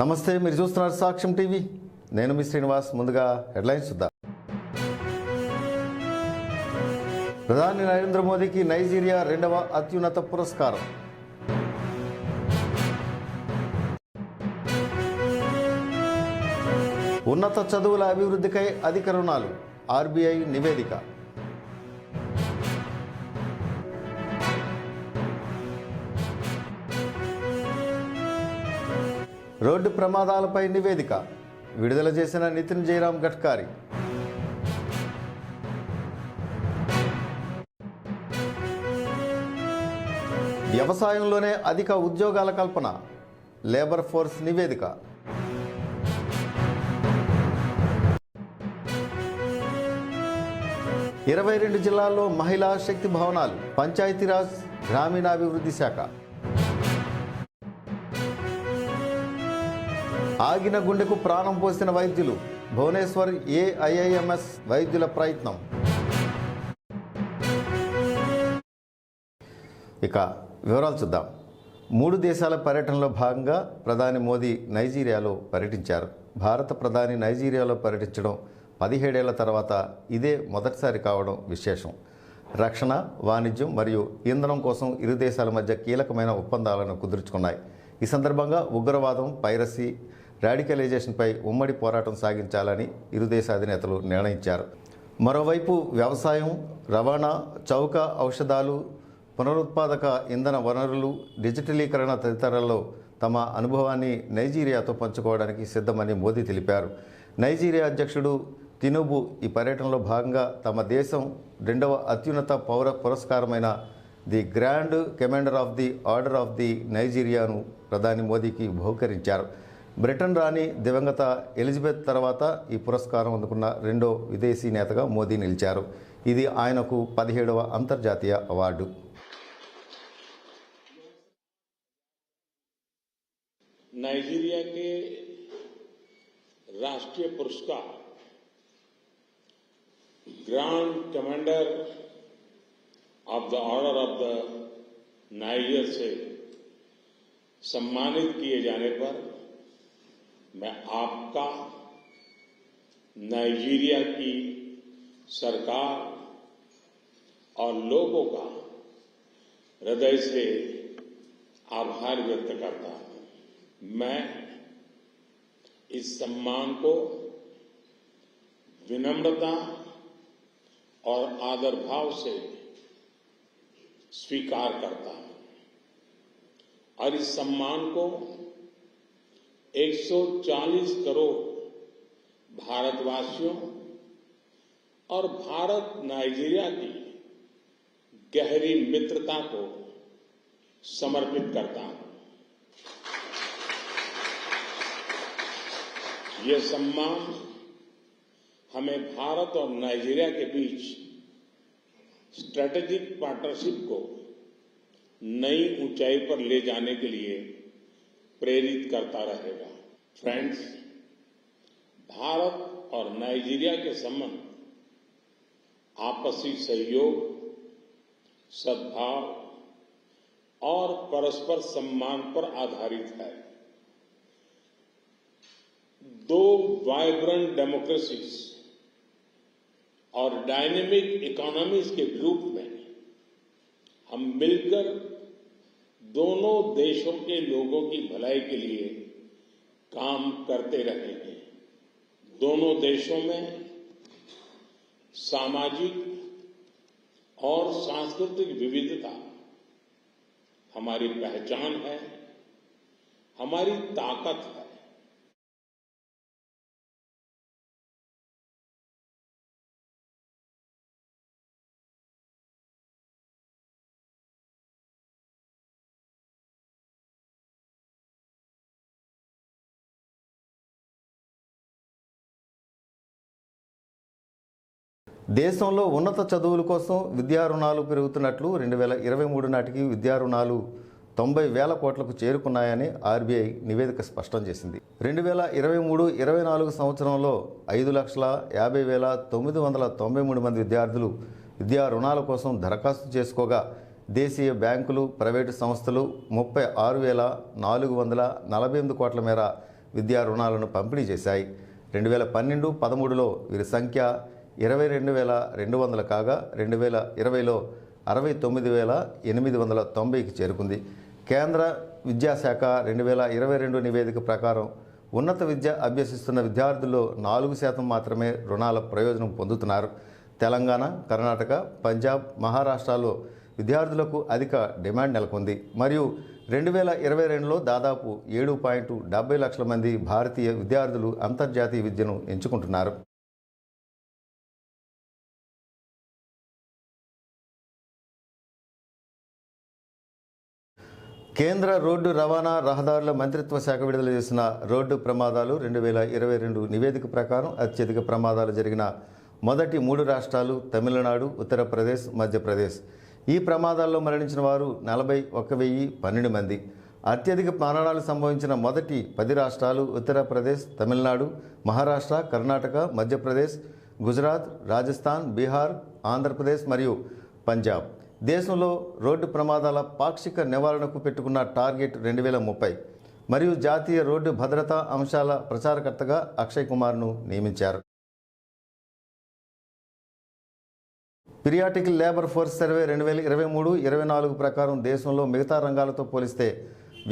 నమస్తే మీరు చూస్తున్నారు సాక్ష్యం టీవీ. నేను మీ శ్రీనివాస్ ముందుగా హెడ్లైన్స్ చూద్దాం. ప్రధాని నరేంద్ర మోదీకి నైజీరియా రెండవ అత్యున్నత పురస్కారం. ఉన్నత చదువుల అభివృద్ధికై అధిక రుణాలు. ఆర్బీఐ నివేదిక. రోడ్డు ప్రమాదాలపై నివేదిక. విడుదల చేసిన నితిన్ జయరాం గడ్కారీ. వ్యవసాయంలోనే అధిక ఉద్యోగాల కల్పన. లేబర్ ఫోర్స్ నివేదిక. ఇరవై రెండు జిల్లాల్లో మహిళా శక్తి భవనాలు పంచాయతీరాజ్ గ్రామీణాభివృద్ధి శాఖ. ఆగిన గుండెకు ప్రాణం పోసిన వైద్యులు భువనేశ్వర్ ఏఐఐఎంఎస్ వైద్యుల ప్రయత్నం. ఇక వివరాలు చూద్దాం. మూడు దేశాల పర్యటనలో భాగంగా ప్రధాని మోదీ నైజీరియాలో పర్యటించారు. భారత ప్రధాని నైజీరియాలో పర్యటించడం పదిహేడేళ్ళ తర్వాత ఇదే మొదటిసారి కావడం విశేషం. రక్షణ వాణిజ్యం మరియు ఇంధనం కోసం ఇరు దేశాల మధ్య కీలకమైన ఒప్పందాలను కుదుర్చుకున్నాయి. ఈ సందర్భంగా ఉగ్రవాదం పైరసీ రాడికలైజేషన్పై ఉమ్మడి పోరాటం సాగించాలని ఇరు దేశ అధినేతలు నిర్ణయించారు. మరోవైపు వ్యవసాయం రవాణా చౌక ఔషధాలు పునరుత్పాదక ఇంధన వనరులు డిజిటలీకరణ తదితరాల్లో తమ అనుభవాన్ని నైజీరియాతో పంచుకోవడానికి సిద్ధమని మోదీ తెలిపారు. నైజీరియా అధ్యక్షుడు తినుబు ఈ పర్యటనలో భాగంగా తమ దేశం రెండవ అత్యున్నత పౌర పురస్కారమైన the grand commander of the order of the నైజీరియాను ప్రధాని మోదీకి బహుకరించారు. బ్రిటన్ రాణి దివంగత ఎలిజబెత్ తర్వాత ఈ పురస్కారం అందుకున్న రెండో విదేశీ నేతగా మోదీ నిలిచారు ఇది ఆయనకు పదిహేడవ అంతర్జాతీయ అవార్డు नाइजीरिया के राष्ट्रीय पुरस्कार grand commander of the order of the Niger से सम्मानित किए जाने पर मैं आपका, नाइजीरिया की सरकार और लोगों का हृदय से आभार व्यक्त करता हूँ। मैं इस सम्मान को विनम्रता और आदर भाव से स्वीकार करता हूँ और इस सम्मान को 140 करोड़ भारतवासियों और भारत नाइजीरिया की गहरी मित्रता को समर्पित करता हूँ। ये सम्मान हमें भारत और नाइजीरिया के बीच स्ट्रेटेजिक पार्टनरशिप को नई ऊंचाई पर ले जाने के लिए प्रेरित करता रहेगा। फ्रेंड्स भारत और नाइजीरिया के संबंध, आपसी सहयोग, सद्भाव और परस्पर सम्मान पर आधारित है। दो वाइब्रेंट डेमोक्रेसीज और डायनेमिक इकोनॉमीज के रूप में हम मिलकर दोनों देशों के लोगों की भलाई के लिए काम करते रहेंगे। दोनों देशों में सामाजिक और सांस्कृतिक विविधता हमारी पहचान है, हमारी ताकत है। దేశంలో ఉన్నత చదువుల కోసం విద్యా రుణాలు పెరుగుతున్నట్లు రెండు వేల ఇరవై మూడు నాటికి విద్యా రుణాలు తొంభై వేల కోట్లకు చేరుకున్నాయని ఆర్బీఐ నివేదిక స్పష్టం చేసింది. రెండు వేల ఇరవై మూడు ఇరవై నాలుగు సంవత్సరంలో ఐదు లక్షల యాభై వేల తొమ్మిది వందల తొంభై మూడు మంది విద్యార్థులు విద్యా రుణాల కోసం దరఖాస్తు చేసుకోగా దేశీయ బ్యాంకులు ప్రైవేటు సంస్థలు ముప్పై ఆరు వేల నాలుగు వందల నలభై ఎనిమిది కోట్ల మేర విద్యా రుణాలను పంపిణీ చేశాయి. రెండు వేల పన్నెండు పదమూడులో వీరి సంఖ్య ఇరవై రెండు వేల రెండు వందల కాగా రెండు వేల ఇరవైలో అరవై తొమ్మిది వేల ఎనిమిది వందల తొంభైకి చేరుకుంది. కేంద్ర విద్యాశాఖ రెండు వేల ఇరవై రెండు నివేదిక ప్రకారం ఉన్నత విద్య అభ్యసిస్తున్న విద్యార్థుల్లో నాలుగు శాతం మాత్రమే రుణాల ప్రయోజనం పొందుతున్నారు. తెలంగాణ కర్ణాటక పంజాబ్ మహారాష్ట్రలో విద్యార్థులకు అధిక డిమాండ్ నెలకొంది. మరియు రెండు వేల ఇరవై రెండులో దాదాపు ఏడు పాయింట్ డెబ్బై లక్షల మంది భారతీయ విద్యార్థులు అంతర్జాతీయ విద్యను ఎంచుకుంటున్నారు. కేంద్ర రోడ్డు రవాణా రహదారుల మంత్రిత్వ శాఖ విడుదల చేసిన రోడ్డు ప్రమాదాలు రెండు వేల ఇరవై రెండు నివేదిక ప్రకారం అత్యధిక ప్రమాదాలు జరిగిన మొదటి మూడు రాష్ట్రాలు తమిళనాడు ఉత్తరప్రదేశ్ మధ్యప్రదేశ్. ఈ ప్రమాదాల్లో మరణించిన వారు నలభై ఒక వెయ్యి పన్నెండు మంది. అత్యధిక మరణాలు సంభవించిన మొదటి పది రాష్ట్రాలు ఉత్తరప్రదేశ్ తమిళనాడు మహారాష్ట్ర కర్ణాటక మధ్యప్రదేశ్ గుజరాత్ రాజస్థాన్ బీహార్ ఆంధ్రప్రదేశ్ మరియు పంజాబ్. దేశంలో రోడ్డు ప్రమాదాల పాక్షిక నివారణకు పెట్టుకున్న టార్గెట్ రెండు వేల ముప్పై మరియు జాతీయ రోడ్డు భద్రతా అంశాల ప్రచారకర్తగా అక్షయ్ కుమార్ను నియమించారు. పిరియాటిక్ లేబర్ ఫోర్స్ సర్వే రెండు వేల ఇరవై మూడు ఇరవై నాలుగు ప్రకారం దేశంలో మిగతా రంగాలతో పోలిస్తే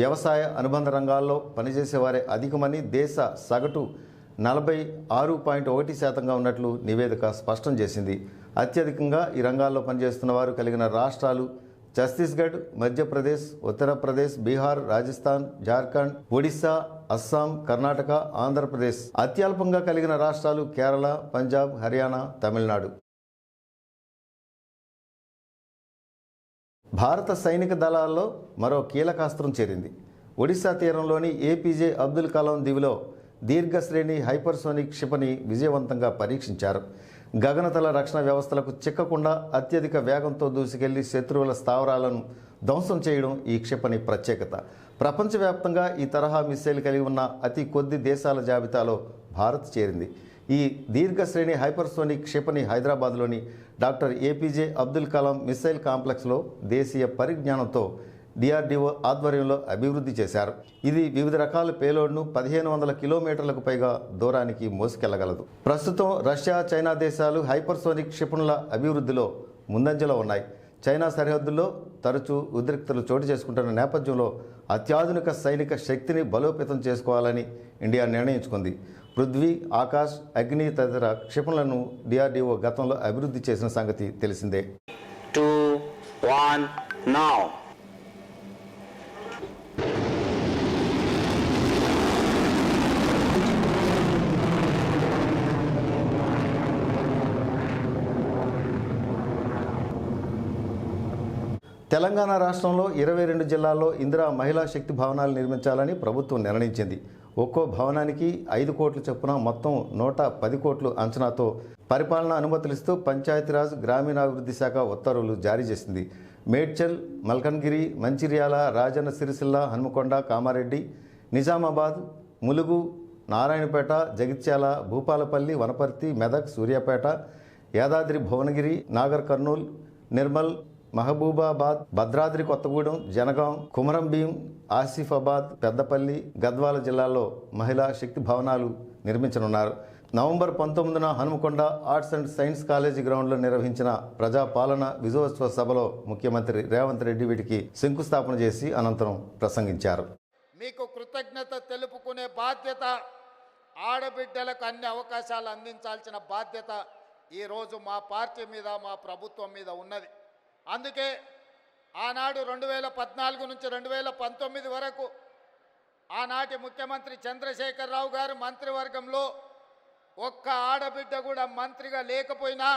వ్యవసాయ అనుబంధ రంగాల్లో పనిచేసేవారే అధికమని దేశ సగటు నలభై ఆరు పాయింట్ ఒకటి శాతంగా ఉన్నట్లు నివేదిక స్పష్టం చేసింది. అత్యధికంగా ఈ రంగాల్లో పనిచేస్తున్న వారు కలిగిన రాష్ట్రాలు ఛత్తీస్గఢ్ మధ్యప్రదేశ్ ఉత్తరప్రదేశ్ బీహార్ రాజస్థాన్ జార్ఖండ్ ఒడిశా అస్సాం కర్ణాటక ఆంధ్రప్రదేశ్. అత్యల్పంగా కలిగిన రాష్ట్రాలు కేరళ పంజాబ్ హర్యానా తమిళనాడు. భారత సైనిక దళాల్లో మరో కీలకాస్త్రం చేరింది. ఒడిశా తీరంలోని ఏపీజే అబ్దుల్ కలాం దీవిలో దీర్ఘశ్రేణి హైపర్సోనిక్ క్షిపణి విజయవంతంగా పరీక్షించారు. గగనతల రక్షణ వ్యవస్థలకు చిక్కకుండా అత్యధిక వేగంతో దూసుకెళ్ళి శత్రువుల స్థావరాలను ధ్వంసం చేయడం ఈ క్షిపణి ప్రత్యేకత. ప్రపంచవ్యాప్తంగా ఈ తరహా మిస్సైల్ కలిగి ఉన్న అతి కొద్ది దేశాల జాబితాలో భారత్ చేరింది. ఈ దీర్ఘశ్రేణి హైపర్సోనిక్ క్షిపణి హైదరాబాద్లోని doctor APJ Abdul Kalam missile కాంప్లెక్స్లో దేశీయ పరిజ్ఞానంతో డిఆర్డీఓ ఆధ్వర్యంలో అభివృద్ధి చేశారు. ఇది వివిధ రకాల పేలోడ్ను పదిహేను వందల కిలోమీటర్లకు పైగా దూరానికి మోసుకెళ్ళగలదు. ప్రస్తుతం రష్యా చైనా దేశాలు హైపర్సోనిక్ క్షిపణుల అభివృద్ధిలో ముందంజలో ఉన్నాయి. చైనా సరిహద్దుల్లో తరచూ ఉద్రిక్తలు చోటు చేసుకుంటున్న నేపథ్యంలో అత్యాధునిక సైనిక శక్తిని బలోపేతం చేసుకోవాలని ఇండియా నిర్ణయించుకుంది. పృథ్వీ ఆకాశ్ అగ్ని తదితర క్షిపణులను డిఆర్డీఓ గతంలో అభివృద్ధి చేసిన సంగతి తెలిసిందే. టూ వన్ నౌ తెలంగాణ రాష్ట్రంలో ఇరవై రెండు జిల్లాల్లో ఇందిరా మహిళా శక్తి భవనాలు నిర్మించాలని ప్రభుత్వం నిర్ణయించింది. ఒక్కో భవనానికి ఐదు కోట్ల చొప్పున మొత్తం నూట పది కోట్లు అంచనాతో పరిపాలన అనుమతులిస్తూ పంచాయతీరాజ్ గ్రామీణాభివృద్ధి శాఖ ఉత్తర్వులు జారీ చేసింది. మేడ్చల్ మల్కన్గిరి మంచిర్యాల రాజన్న సిరిసిల్ల హనుమకొండ కామారెడ్డి నిజామాబాద్ ములుగు నారాయణపేట జగిత్యాల భూపాలపల్లి వనపర్తి మెదక్ సూర్యాపేట యాదాద్రి భువనగిరి నాగర్ కర్నూల్ నిర్మల్ మహబూబాబాద్ భద్రాద్రి కొత్తగూడెం జనగాం కుమరంభీం ఆసిఫాబాద్ పెద్దపల్లి గద్వాల జిల్లాల్లో మహిళా శక్తి భవనాలు నిర్మించనున్నారు. నవంబర్ పంతొమ్మిదిన Hanumakonda arts and science college గ్రౌండ్లో నిర్వహించిన ప్రజాపాలన విజయోత్సవ సభలో ముఖ్యమంత్రి రేవంత్ రెడ్డి వీటికి శంకుస్థాపన చేసి అనంతరం ప్రసంగించారు. మీకు కృతజ్ఞత తెలుపుకునే బాధ్యత ఆడబిడ్డలకు అన్ని అవకాశాలు అందించాల్సిన బాధ్యత ఈరోజు మా పార్టీ మీద మా ప్రభుత్వం మీద ఉన్నది. అందుకే ఆనాడు రెండు వేల పద్నాలుగు నుంచి రెండు వేల పంతొమ్మిది వరకు ఆనాటి ముఖ్యమంత్రి చంద్రశేఖరరావు గారు మంత్రివర్గంలో ఒక్క ఆడబిడ్డ కూడా మంత్రిగా లేకపోయినా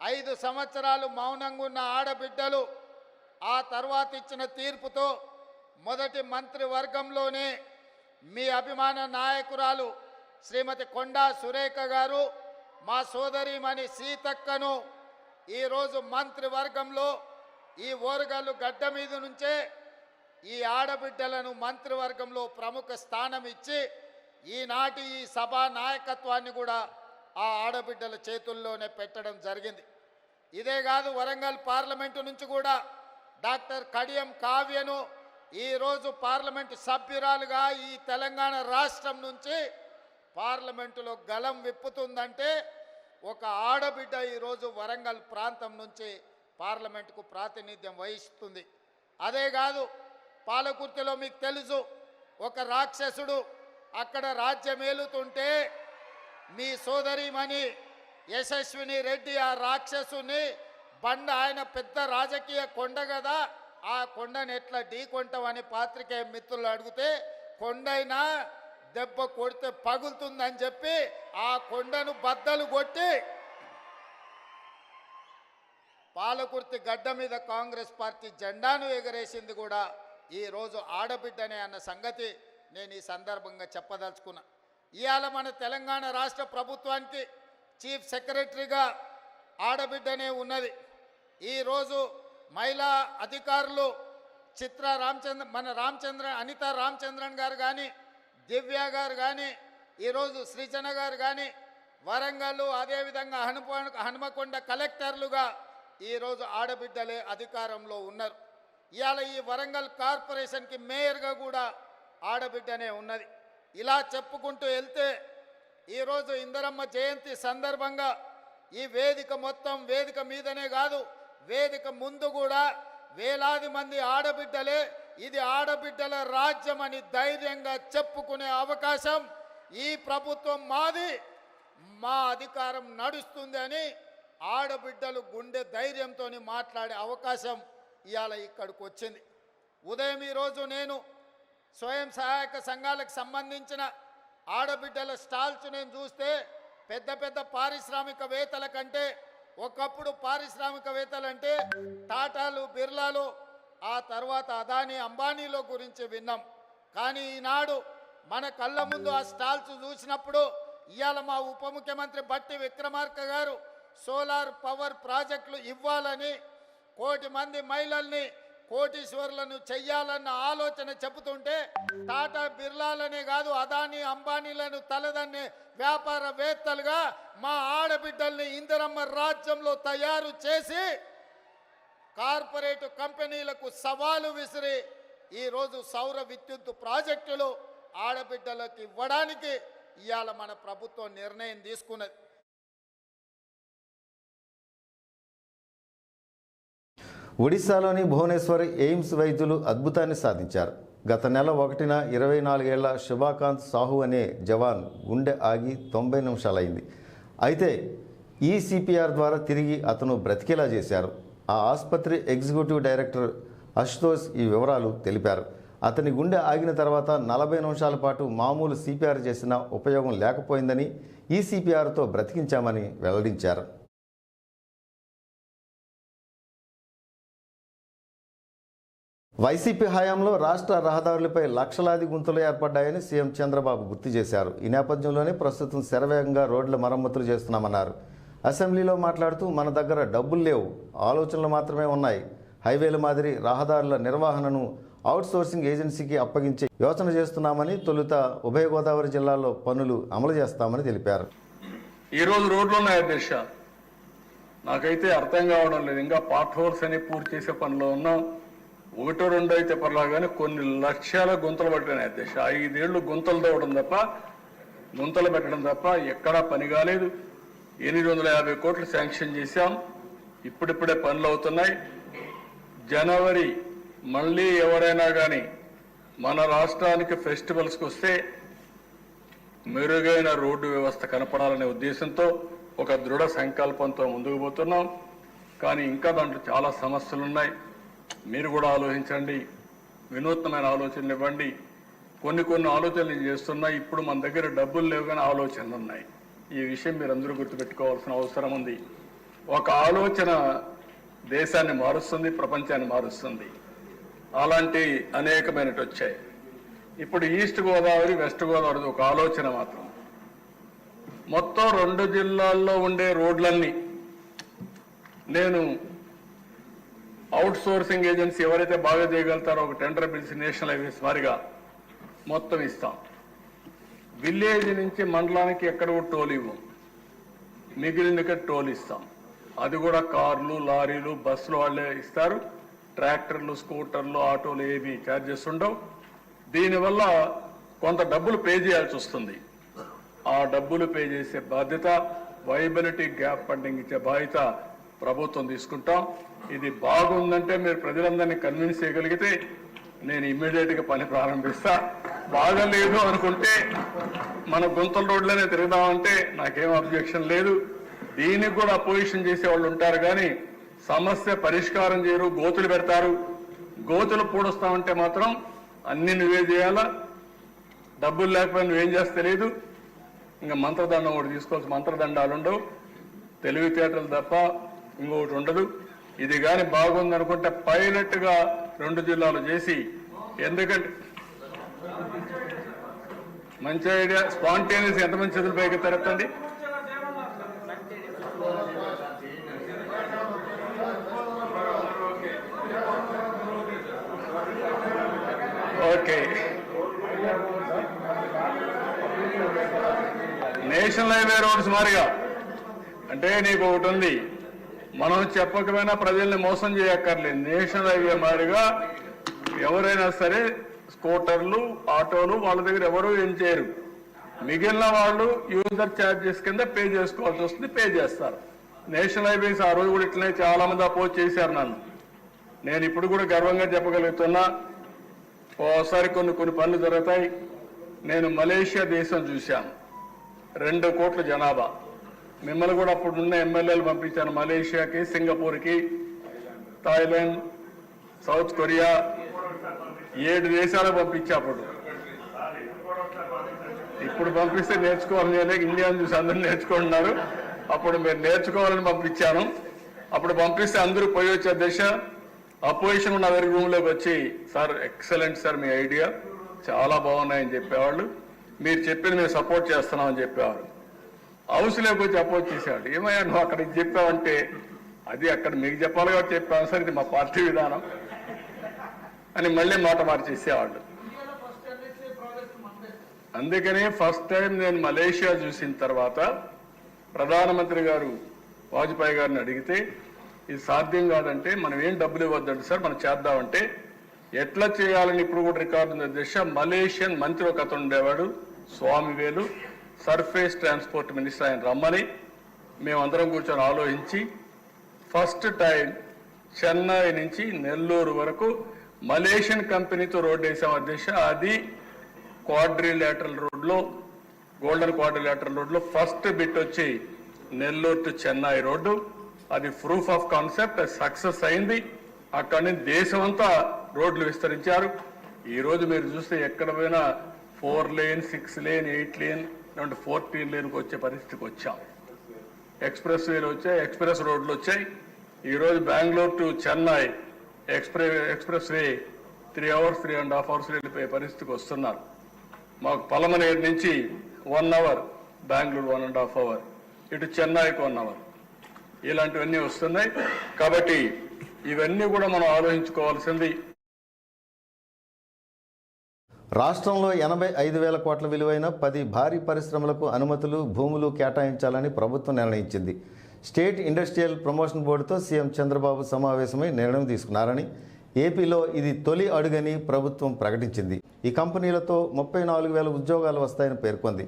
ఐదు సంవత్సరాలు మౌనంగా ఉన్న ఆడబిడ్డలు ఆ తర్వాత ఇచ్చిన తీర్పుతో మొదటి మంత్రివర్గంలోనే మీ అభిమాన నాయకురాలు శ్రీమతి కొండా సురేఖ గారు మా సోదరిమణి సీతక్కను ఈరోజు మంత్రివర్గంలో ఈ ఓరుగల్లు గడ్డ మీద నుంచే ఈ ఆడబిడ్డలను మంత్రివర్గంలో ప్రముఖ స్థానం ఇచ్చి ఈనాటి ఈ సభా నాయకత్వాన్ని కూడా ఆ ఆడబిడ్డల చేతుల్లోనే పెట్టడం జరిగింది. ఇదే కాదు వరంగల్ పార్లమెంటు నుంచి కూడా డాక్టర్ కడియం కావ్యను ఈరోజు పార్లమెంటు సభ్యురాలుగా ఈ తెలంగాణ రాష్ట్రం నుంచి పార్లమెంటులో గలం విప్పుతుందంటే ఒక ఆడబిడ్డ ఈరోజు వరంగల్ ప్రాంతం నుంచి పార్లమెంటుకు ప్రాతినిధ్యం వహిస్తుంది. అదే కాదు పాలకుర్తిలో మీకు తెలుసు ఒక రాక్షసుడు అక్కడ రాజ్యమేలుతుంటే మీ సోదరిమణి యశస్విని రెడ్డి ఆ రాక్షసుని బండ ఆయన పెద్ద రాజకీయ కొండ కదా ఆ కొండను ఎట్లా ఢీకొంటామని పాత్రికేయ మిత్రులు అడిగితే కొండైనా దెబ్బ కొడితే పగులుతుందని చెప్పి ఆ కొండను బద్దలు కొట్టి పాలకుర్తి గడ్డ మీద కాంగ్రెస్ పార్టీ జెండాను ఎగరేసింది కూడా ఈరోజు ఆడబిడ్డనే అన్న సంగతి నేను ఈ సందర్భంగా చెప్పదలుచుకున్నా. ఇవాళ మన తెలంగాణ రాష్ట్ర ప్రభుత్వానికి చీఫ్ సెక్రటరీగా ఆడబిడ్డనే ఉన్నది. ఈరోజు మహిళా అధికారులు చిత్ర రామచంద్ర మన రామచంద్ర అనిత రామచంద్రన్ గారు కానీ దివ్య గారు కానీ ఈరోజు సృజన గారు కానీ వరంగల్ అదేవిధంగా హనుమ హనుమకొండ కలెక్టర్లుగా ఈరోజు ఆడబిడ్డలే అధికారంలో ఉన్నారు. ఇవాళ ఈ వరంగల్ కార్పొరేషన్కి మేయర్గా కూడా ఆడబిడ్డనే ఉన్నది. ఇలా చెప్పుకుంటూ వెళ్తే ఈరోజు ఇందరమ్మ జయంతి సందర్భంగా ఈ వేదిక మొత్తం వేదిక మీదనే కాదు వేదిక ముందు కూడా వేలాది మంది ఆడబిడ్డలే ఇది ఆడబిడ్డల రాజ్యం అని ధైర్యంగా చెప్పుకునే అవకాశం ఈ ప్రభుత్వం మాది. మా అధికారం నడుస్తుంది అని ఆడబిడ్డలు గుండె ధైర్యంతో మాట్లాడే అవకాశం ఇవాళ ఇక్కడికి వచ్చింది. ఉదయం ఈరోజు నేను స్వయం సహాయక సంఘాలకు సంబంధించిన ఆడబిడ్డల స్టాల్స్ నేను చూస్తే పెద్ద పెద్ద పారిశ్రామికవేత్తల కంటే ఒకప్పుడు పారిశ్రామికవేత్తలు అంటే టాటాలు బిర్లాలు ఆ తర్వాత అదానీ అంబానీలో గురించి విన్నాం. కానీ ఈనాడు మన కళ్ళ ముందు ఆ స్టాల్స్ చూసినప్పుడు ఇవాళ మా ఉప ముఖ్యమంత్రి బట్టి విక్రమార్క గారు సోలార్ పవర్ ప్రాజెక్టులు ఇవ్వాలని కోటి మంది మహిళల్ని కోటీశ్వరులను చెయ్యాలన్న ఆలోచన చెబుతుంటే టాటా బిర్లాలనే కాదు అదానీ అంబానీలను తలదన్నే వ్యాపారవేత్తలుగా మా ఆడబిడ్డల్ని ఇందిరమ్మ రాజ్యంలో తయారు చేసి కార్పొరేట్ కంపెనీలకు సవాలు విసిరి ఈరోజు సౌర విద్యుత్ ప్రాజెక్టులు ఆడబిడ్డలకు ఇవ్వడానికి ఇవాళ మన ప్రభుత్వం నిర్ణయం తీసుకున్నది. ఒడిశాలోని భువనేశ్వర్ ఎయిమ్స్ వైద్యులు అద్భుతాన్ని సాధించారు. గత నెల ఒకటిన ఇరవై నాలుగేళ్ళ శుభాకాంత్ సాహు అనే జవాన్ గుండె ఆగి తొంభై నిమిషాలైంది. అయితే ఈసీపీఆర్ ద్వారా తిరిగి అతను బ్రతికేలా చేశారు. ఆ ఆసుపత్రి ఎగ్జిక్యూటివ్ డైరెక్టర్ అశుతోష్ ఈ వివరాలు తెలిపారు. అతని గుండె ఆగిన తర్వాత నలభై నిమిషాల పాటు మామూలు సిపిఆర్ చేసిన ఉపయోగం లేకపోయిందని ఈ సిపిఆర్తో బ్రతికించామని వెల్లడించారు. వైసీపీ హయాంలో రాష్ట్ర రహదారులపై లక్షలాది గుంతలు ఏర్పడ్డాయని సీఎం చంద్రబాబు గుర్తు చేశారు. ఈ నేపథ్యంలోనే ప్రస్తుతం శరవేగంగా రోడ్ల మరమ్మతులు చేస్తున్నామన్నారు. అసెంబ్లీలో మాట్లాడుతూ మన దగ్గర డబ్బులు లేవు. ఆలోచనలు మాత్రమే ఉన్నాయి. హైవేల మాదిరి రహదారుల నిర్వహణను అవుట్సోర్సింగ్ ఏజెన్సీకి అప్పగించే యోచన చేస్తున్నామని తొలుత ఉభయ గోదావరి జిల్లాలో పనులు అమలు చేస్తామని తెలిపారు. ఈ రోజు రోడ్లు ఉన్నాయి అధ్యక్ష నాకైతే అర్థం కావడం లేదు. ఇంకా పార్ట్ హోల్స్ అని పూర్తి చేసే పనిలో ఉన్నాం. ఒకటో రెండో అయితే పర్లా కానీ కొన్ని లక్ష్యాల గుంతలు పట్టినాయి అధ్యక్ష ఐదేళ్ళు గుంతలు తవ్వడం తప్ప గుంతలు పెట్టడం తప్ప ఎక్కడా పని కాలేదు. ఎనిమిది వందల యాభై కోట్లు శాంక్షన్ చేశాం. ఇప్పుడిప్పుడే పనులు అవుతున్నాయి. జనవరి మళ్ళీ ఎవరైనా కానీ మన రాష్ట్రానికి ఫెస్టివల్స్కి వస్తే మెరుగైన రోడ్డు వ్యవస్థ కనపడాలనే ఉద్దేశంతో ఒక దృఢ సంకల్పంతో ముందుకు పోతున్నాం. కానీ ఇంకా దాంట్లో చాలా సమస్యలు ఉన్నాయి మీరు కూడా ఆలోచించండి. వినూత్నమైన ఆలోచనలు ఇవ్వండి. కొన్ని కొన్ని ఆలోచనలు చేస్తున్నాయి ఇప్పుడు మన దగ్గర డబ్బులు లేవు కానీ ఆలోచనలు ఉన్నాయి ఈ విషయం మీరు అందరూ గుర్తుపెట్టుకోవాల్సిన అవసరం ఉంది. ఒక ఆలోచన దేశాన్ని మారుస్తుంది ప్రపంచాన్ని మారుస్తుంది. అలాంటి అనేకమైనవి వచ్చాయి. ఇప్పుడు ఈస్ట్ గోదావరి వెస్ట్ గోదావరి ఒక ఆలోచన మాత్రం. మొత్తం రెండు జిల్లాల్లో ఉండే రోడ్లన్నీ నేను అవుట్ సోర్సింగ్ ఏజెన్సీ ఎవరైతే బాగా చేయగలుగుతారో ఒక టెండర్ పిలిచి నేషనల్ హైవేస్ వారిగా మొత్తం ఇస్తాం. విలేజ్ నుంచి మండలానికి ఎక్కడ టోల్ ఇవ్వం. మిగిలిన టోల్ ఇస్తాం. అది కూడా కార్లు లారీలు బస్సులు వాళ్ళే ఇస్తారు. ట్రాక్టర్లు స్కూటర్లు ఆటోలు ఏవి ఛార్జెస్ ఉండవు. దీనివల్ల కొంత డబ్బులు పే చేయాల్సి వస్తుంది. ఆ డబ్బులు పే చేసే బాధ్యత వైబిలిటీ గ్యాప్ ఫండింగ్ ఇచ్చే బాధ్యత ప్రభుత్వం తీసుకుంటాం. ఇది బాగుందంటే మీరు ప్రజలందరినీ కన్విన్స్ చేయగలిగితే నేను ఇమ్మీడియట్గా పని ప్రారంభిస్తాను బాగలేదు అనుకుంటే మన గుంతల రోడ్లోనే తిరుగుదామంటే నాకేం అబ్జెక్షన్ లేదు. దీనికి కూడా అపోజిషన్ చేసే వాళ్ళు ఉంటారు కానీ సమస్య పరిష్కారం చేయరు గోతులు పెడతారు. గోతులు పూడుస్తామంటే మాత్రం అన్ని నువ్వే చేయాలా? డబ్బులు లేకపోయినా నువ్వేం చేస్తే తెలియదు ఇంకా మంత్రదండం ఒకటి తీసుకోవాల్సి మంత్రదండాలు ఉండవు. తెలివితేటలు తప్ప ఇంకొకటి ఉండదు. ఇది కానీ బాగుంది అనుకుంటే పైలట్ రెండు జిల్లాలు చేసి ఎందుకంటే మంచి ఐడియా. స్పాంటేనియస్ ఎంతమంది చేతులు పైకి తెరతండి ఓకే. నేషనల్ హైవే రోడ్స్ మారిగా అంటే నీకు ఒకటి ఉంది. మనం చెప్పకపోయినా ప్రజల్ని మోసం చేయక్కర్లేదు. నేషనల్ హైవే మారిగా ఎవరైనా సరే స్కూటర్లు ఆటోలు వాళ్ళ దగ్గర ఎవరు ఏం చేయరు. మిగిలిన వాళ్ళు యూజర్ ఛార్జెస్ కింద పే చేసుకోవాల్సి వస్తుంది పే చేస్తారు. నేషనల్ హైవేస్ ఆ రోజు కూడా ఇట్లనే చాలా మంది అపోజ్ చేశారు నన్ను. నేను ఇప్పుడు కూడా గర్వంగా చెప్పగలుగుతున్నా ఓసారి కొన్ని కొన్ని పనులు జరుగుతాయి. నేను మలేషియా దేశం చూశాను. రెండు కోట్ల జనాభా. మిమ్మల్ని కూడా అప్పుడు ఉన్న ఎమ్మెల్యేలు పంపించాను మలేషియాకి సింగపూర్కి థాయిలాండ్ సౌత్ కొరియా ఏడు దేశాలు పంపించే అప్పుడు. ఇప్పుడు పంపిస్తే నేర్చుకోవాలని చేయలేక ఇండియాను చూసి అందరూ నేర్చుకుంటున్నారు. అప్పుడు మీరు నేర్చుకోవాలని పంపించాను. అప్పుడు పంపిస్తే అందరూ పోయి వచ్చే దశ అపోజిషన్ ఉన్న దగ్గర రూమ్లోకి వచ్చి సార్ ఎక్సలెంట్ సార్ మీ ఐడియా చాలా బాగున్నాయని చెప్పేవాళ్ళు. మీరు చెప్పింది మేము సపోర్ట్ చేస్తున్నామని చెప్పేవారు. హౌస్లోకి వచ్చి అపోజ్ చేసేవాడు ఏమయ్యా నువ్వు అక్కడ చెప్పావంటే అది అక్కడ మీకు చెప్పాలి కాబట్టి చెప్పాను సార్ ఇది మా పార్టీ విధానం. అని మళ్ళీ మాట మార్చేసేవాళ్ళు. అందుకనే ఫస్ట్ టైం నేను మలేషియా చూసిన తర్వాత ప్రధానమంత్రి గారు వాజ్పేయి గారిని అడిగితే ఇది సాధ్యం కాదంటే మనం ఏం డబ్బులు ఇవ్వద్దండి సార్ మనం చేద్దామంటే ఎట్లా చేయాలని ఇప్పుడు కూడా రికార్డు ఉన్న దిశ మలేషియన్ మంత్రి ఒక అతను ఉండేవాడు స్వామివేలు సర్ఫేస్ ట్రాన్స్పోర్ట్ మినిస్టర్ ఆయన రమ్మని మేమందరం కూర్చొని ఆలోచించి ఫస్ట్ టైం చెన్నై నుంచి నెల్లూరు వరకు మలేషియన్ కంపెనీతో రోడ్డు వేసాం అధ్యక్ష. అది క్వాడ్రిలేటరల్ రోడ్లో గోల్డెన్ క్వాడ్రిలేటరల్ రోడ్లో ఫస్ట్ బిట్ వచ్చి నెల్లూరు టు చెన్నై రోడ్డు. అది ప్రూఫ్ ఆఫ్ కాన్సెప్ట్ సక్సెస్ అయింది. అక్కడి నుంచి దేశమంతా రోడ్లు విస్తరించారు. ఈరోజు మీరు చూస్తే ఎక్కడ పోయినా four lane six lane eight lane లేదంటే ఫోర్టీన్ లేన్కి వచ్చే పరిస్థితికి వచ్చాం. ఎక్స్ప్రెస్ వేలు వచ్చాయి ఎక్స్ప్రెస్ రోడ్లు వచ్చాయి. ఈరోజు Bengaluru to Chennai express expressway three hours three and half hours వెళ్ళిపోయే పరిస్థితికి వస్తున్నారు. మాకు పలమనేరు నుంచి one hour Bengaluru one and half hour ఇటు చెన్నైకి వన్ అవర్. ఇలాంటివన్నీ వస్తున్నాయి. కాబట్టి ఇవన్నీ కూడా మనం ఆలోచించుకోవాల్సింది. రాష్ట్రంలో ఎనభై ఐదు వేల కోట్ల విలువైన పది భారీ పరిశ్రమలకు అనుమతులు భూములు కేటాయించాలని ప్రభుత్వం నిర్ణయించింది. స్టేట్ ఇండస్ట్రియల్ ప్రమోషన్ బోర్డుతో సీఎం చంద్రబాబు సమావేశమై నిర్ణయం తీసుకున్నారని ఏపీలో ఇది తొలి అడుగని ప్రభుత్వం ప్రకటించింది. ఈ కంపెనీలతో ముప్పై నాలుగు వేల ఉద్యోగాలు వస్తాయని పేర్కొంది.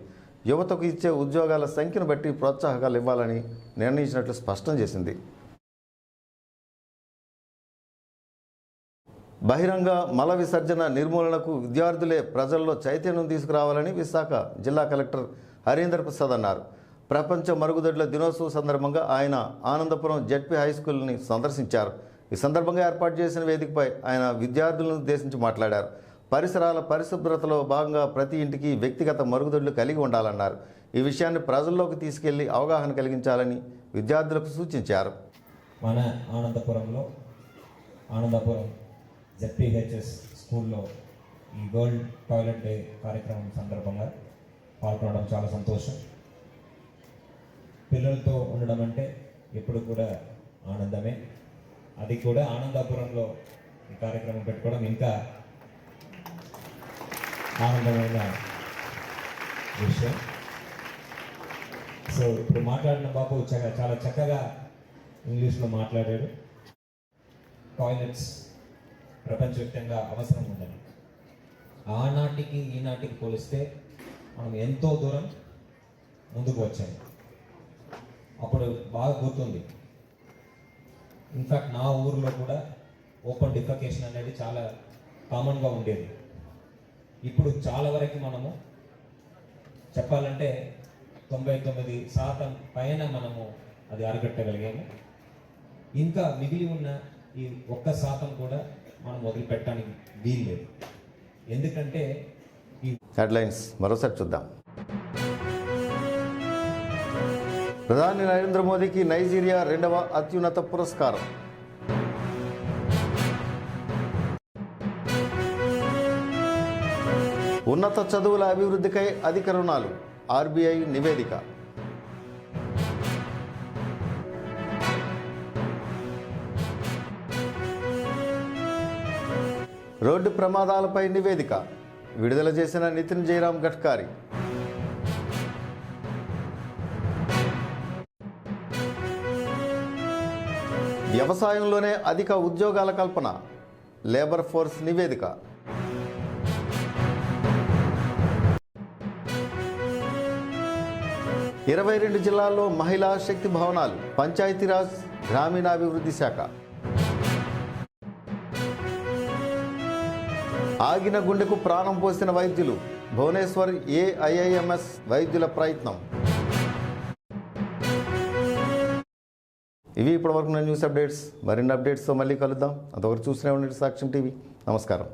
యువతకు ఇచ్చే ఉద్యోగాల సంఖ్యను బట్టి ప్రోత్సాహకాలు ఇవ్వాలని నిర్ణయించినట్లు స్పష్టం చేసింది. బహిరంగ మల విసర్జన నిర్మూలనకు విద్యార్థులే ప్రజల్లో చైతన్యం తీసుకురావాలని విశాఖ జిల్లా కలెక్టర్ హరీందర్ ప్రసాద్ అన్నారు. ప్రపంచ మరుగుదొడ్ల దినోత్సవం సందర్భంగా ఆయన ఆనందపురం జడ్పీ హై స్కూల్ని సందర్శించారు. ఈ సందర్భంగా ఏర్పాటు చేసిన వేదికపై ఆయన విద్యార్థులను ఉద్దేశించి మాట్లాడారు. పరిసరాల పరిశుభ్రతలో భాగంగా ప్రతి ఇంటికి వ్యక్తిగత మరుగుదొడ్లు కలిగి ఉండాలన్నారు. ఈ విషయాన్ని ప్రజల్లోకి తీసుకెళ్ళి అవగాహన కలిగించాలని విద్యార్థులకు సూచించారు. మన ఆనందపురంలో ఆనందపురం జెడ్పీహెచ్ఎస్ స్కూల్లో ఈ వరల్డ్ టాయిలెట్ డే కార్యక్రమం సందర్భంగా పాల్గొనడం చాలా సంతోషం. పిల్లలతో ఉండడం అంటే ఎప్పుడు కూడా ఆనందమే. అది కూడా ఆనందాపురంలో ఈ కార్యక్రమం పెట్టుకోవడం ఇంకా ఆనందమైన విషయం. సో ఇప్పుడు మాట్లాడిన బాబు చాలా చక్కగా ఇంగ్లీష్లో మాట్లాడాడు. టాయిలెట్స్ ప్రపంచవ్యాప్తంగా అవసరం ఉందని ఆనాటికి ఈనాటికి పోలిస్తే మనం ఎంతో దూరం ముందుకు వచ్చాము. అప్పుడు బాగా గుర్తుంది. ఇన్ఫ్యాక్ట్ నా ఊర్లో కూడా ఓపెన్ డిఫకేషన్ అనేది చాలా కామన్గా ఉండేది. ఇప్పుడు చాలా వరకు మనము చెప్పాలంటే తొంభై తొమ్మిది శాతం పైన మనము అది అరగట్టగలిగాము ఇంకా మిగిలి ఉన్న ఈ ఒక్క శాతం కూడా మనం వదిలిపెట్టడానికి వీల్లేదు. ఎందుకంటే ఈ హెడ్లైన్స్ మరోసారి చూద్దాం. ప్రధాని నరేంద్ర మోదీకి నైజీరియా రెండవ అత్యున్నత పురస్కారం. ఉన్నత చదువుల అభివృద్ధికై అధిక రుణాలు. ఆర్బీఐ నివేదిక. రోడ్డు ప్రమాదాలపై నివేదిక. విడుదల చేసిన నితిన్ జయరాం గడ్కారీ. వ్యవసాయంలోనే అధిక ఉద్యోగాల కల్పన లేబర్ ఫోర్స్ నివేదిక. ఇరవై రెండు జిల్లాల్లో మహిళా శక్తి భవనాలు పంచాయతీరాజ్ గ్రామీణాభివృద్ధి శాఖ. ఆగిన గుండెకు ప్రాణం పోసిన వైద్యులు భువనేశ్వర్ ఏఐఐఎంఎస్ వైద్యుల ప్రయత్నం. ఇవి ఇప్పటివరకు నా న్యూస్ అప్డేట్స్. మరిన్ని అప్డేట్స్తో మళ్ళీ కలుద్దాం. అంతవరకు చూస్తూనే ఉండండి సాక్ష్యం టీవీ. నమస్కారం.